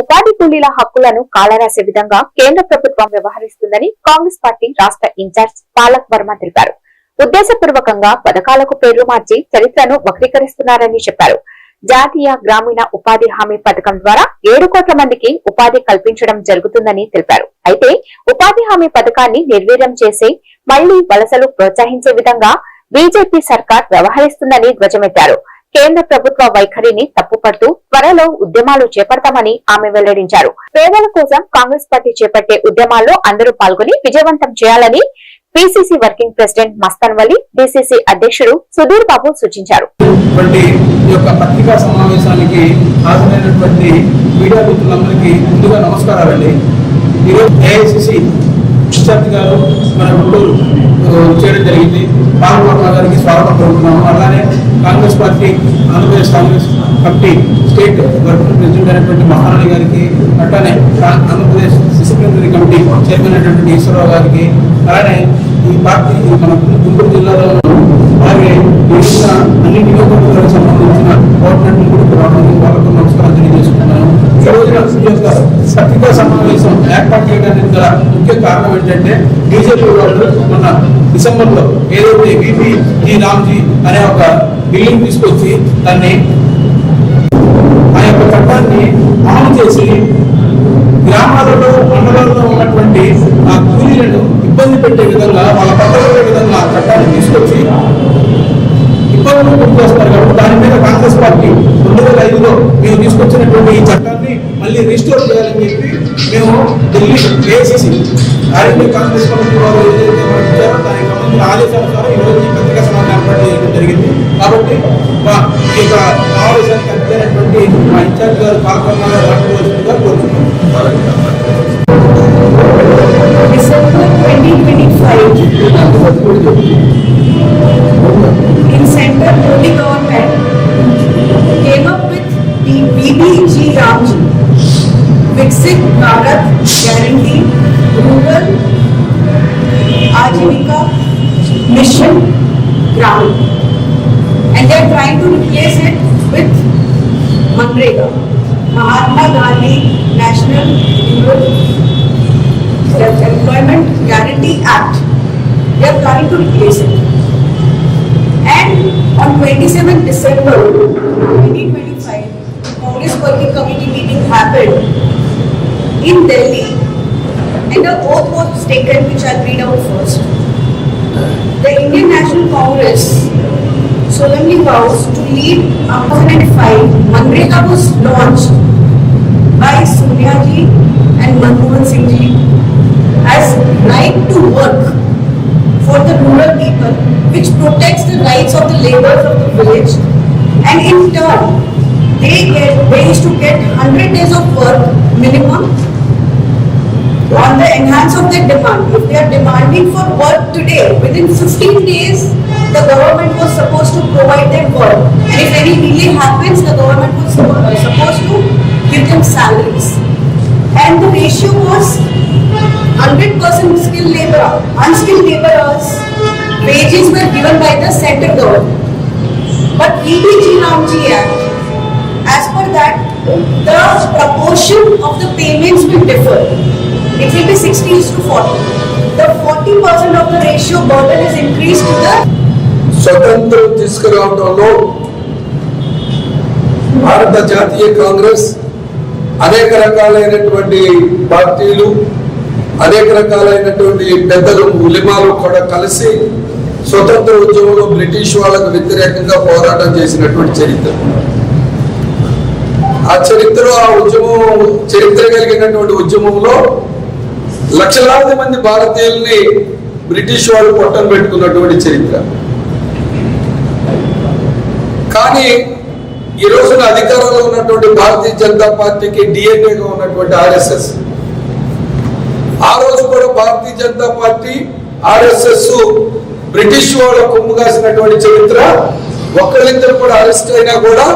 ఉపాధి కూలీల హక్కులను కాలరాసే విధంగా కేంద్ర ప్రభుత్వం వ్యవహరిస్తుందని కాంగ్రెస్ పార్టీ రాష్ట్ర ఇన్ఛార్జ్ పాలక్ వర్మ తెలిపారు. ఉద్దేశపూర్వకంగా పథకాలకు పేర్లు మార్చి చరిత్రను వక్రీకరిస్తున్నారని చెప్పారు. జాతీయ గ్రామీణ ఉపాధి హామీ పథకం ద్వారా ఏడు కోట్ల మందికి ఉపాధి కల్పించడం జరుగుతుందని తెలిపారు. అయితే ఉపాధి హామీ పథకాన్ని నిర్వీర్యం చేసి మళ్ళీ వలసలు ప్రోత్సహించే విధంగా బీజేపీ సర్కార్ వ్యవహరిస్తుందని ధ్వజమెత్తారు. కేంద్ర ప్రభుత్వ వైఖరిని తప్పుపడుతూ త్వరలో ఉద్యమాలు చేపడతామని ఆమె వెల్లడించారు. పేదల కోసం కాంగ్రెస్ పార్టీ చేపట్టే ఉద్యమాల్లో అందరూ పాల్గొని విజయవంతం చేయాలని PCC working president Mastan Vali DCC అధ్యక్షుడు సుధీర్ బాబు సూచించారు. పత్రికా సమావేశానికి హాజరైనటువంటి మీడియా మిత్రులందరికీ ముందుగా నమస్కారాలండి. ఈరోజు ఏఐసిసి ఇన్ఛార్జ్ గారు మన గుంటూరు చేయడం జరిగింది. బాలవర్మ గారికి స్వాగతం కోరుతున్నాము అలానే Congress party Andhra Pradesh Congress committee state working president అయినటువంటి మహారాణి గారికి అట్లానే ఆంధ్రప్రదేశ్ డిసిప్లినరీ కమిటీ చైర్మన్ అయినటువంటి ఈశ్వరరావు గారికి అలానే ఈ పార్టీ మన గుంటూరు జిల్లాలో అలాగే వివిధ అన్ని నియోజకవర్గాలకు సంబంధించిన గవర్నమెంట్ కూడా రావడానికి వాళ్ళకు నమస్కారం తెలియజేసుకున్నాను ఈ రోజున యొక్క పత్రికా సమావేశం ఏర్పాటు చేయడానికి గల ముఖ్య కారణం ఏంటంటే బీజేపీ వాళ్ళు మన డిసెంబర్లో ఏదైతే బీపీ ఈ రామ్జీ అనే ఒక బిల్లును తీసుకొచ్చి దాన్ని ఆ యొక్క చట్టాన్ని అమలు చేసి గ్రామాలలో మండలాల్లో ఉన్నటువంటి ఆ కూలీలను ఇబ్బంది పెట్టే విధంగా వాళ్ళ పద్ధతి విధంగా ఆ చట్టాన్ని తీసుకొచ్చి ఇబ్బందులు గురి చేస్తారు కాబట్టి దాని మీద కాంగ్రెస్ పార్టీ రెండు వేల ఐదులో మేము తీసుకొచ్చినటువంటి ఈ చట్టాన్ని మళ్ళీ రిజిస్టోర్ చేయాలని చెప్పి మేము Delhi ACC RMP Congress committee వారు ఏదైతే మనకు ఇచ్చారో దానికి సంబంధించిన ఆదేశానుసారం ఈ ఈ పత్రికా సమావేశం ఏర్పాటు చేయడం జరిగింది. కాబట్టి ఈ యొక్క సమావేశానికి మా ఇన్ఛార్జ్ గారు కోరుతున్నాం Bharat Guarantee Rural Ajivika Mission Gram. And they are trying to replace it with Manrega, Mahatma Gandhi National Rural Employment Guarantee Act. They are trying to replace it. And on 27th December 2025, Congress Working Committee meeting happened in Delhi. And the oath was taken which I'll read out first. The Indian National Congress solemnly vows to lead 2005 Manrega was launched by Sonia ji and Manmohan Singh ji as right to work for the rural people which protects the rights of the laborers of the village. And in turn they get they used to get 100 days of work minimum of their demand. If they are demanding for work today, within 15 days, the government was supposed to provide them work. And if any delay happens, the government was uh, supposed to give them salaries. And the ratio was 100% skilled labor, unskilled laborers, wages were given by the central government. But EDG Ramji Act, as per that, the proportion of the payments will differ. It will be 60 is to 40. The 40% of the ratio burden is increased to the స్వతంత్రం తీసుకురావడంలో భారత జాతీయ కాంగ్రెస్ అనేక రకాలైనటువంటి పార్టీలు అనేక రకాలైనటువంటి పెద్దలు ఉలిమాలు కూడా కలిసి స్వతంత్ర ఉద్యమంలో బ్రిటిష్ వాళ్ళకు వ్యతిరేకంగా పోరాటం చేసినటువంటి చరిత్ర ఆ చరిత్రలో ఆ ఉద్యమం చరిత్ర కలిగినటువంటి ఉద్యమంలో లక్షలాది మంది భారతీయుల్ని బ్రిటిష్ వాళ్ళు పొట్టం పెట్టుకున్నటువంటి చరిత్ర. కానీ ఈ రోజున అధికారంలో ఉన్నటువంటి భారతీయ జనతా పార్టీకి డిఎన్ఏగా ఉన్నటువంటి ఆర్ఎస్ఎస్ ఆ రోజు కూడా Bharatiya Janata party RSS British వాళ్ళ కొమ్ము కాసినటువంటి చరిత్ర. ఒక్కరిద్దరు కూడా అరెస్ట్ అయినా కూడా